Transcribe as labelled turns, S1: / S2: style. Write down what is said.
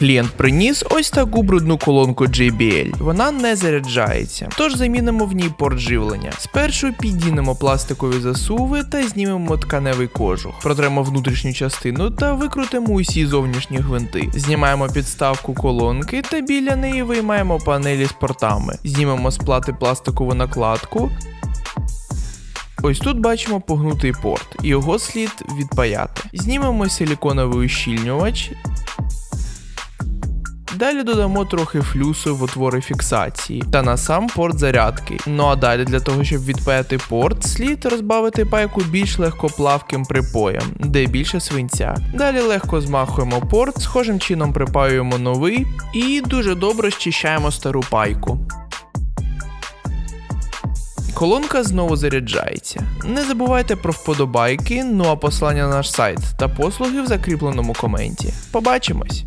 S1: Клієнт приніс ось таку брудну колонку JBL. Вона не заряджається, тож замінимо в ній порт живлення. Спершу підінемо пластикові засуви та знімемо тканевий кожух. Протремо внутрішню частину та викрутимо усі зовнішні гвинти. Знімаємо підставку колонки та біля неї виймаємо панелі з портами. Знімемо з плати пластикову накладку. Ось тут бачимо погнутий порт, його слід відпаяти. Знімемо силіконовий ущільнювач. Далі додамо трохи флюсу в отвори фіксації та на сам порт зарядки. Ну а далі для того, щоб відпаяти порт, слід розбавити пайку більш легкоплавким припоєм, де більше свинця. Далі легко змахуємо порт, схожим чином припаюємо новий і дуже добре щищаємо стару пайку. Колонка знову заряджається. Не забувайте про вподобайки, ну а посилання на наш сайт та послуги в закріпленому коменті. Побачимось!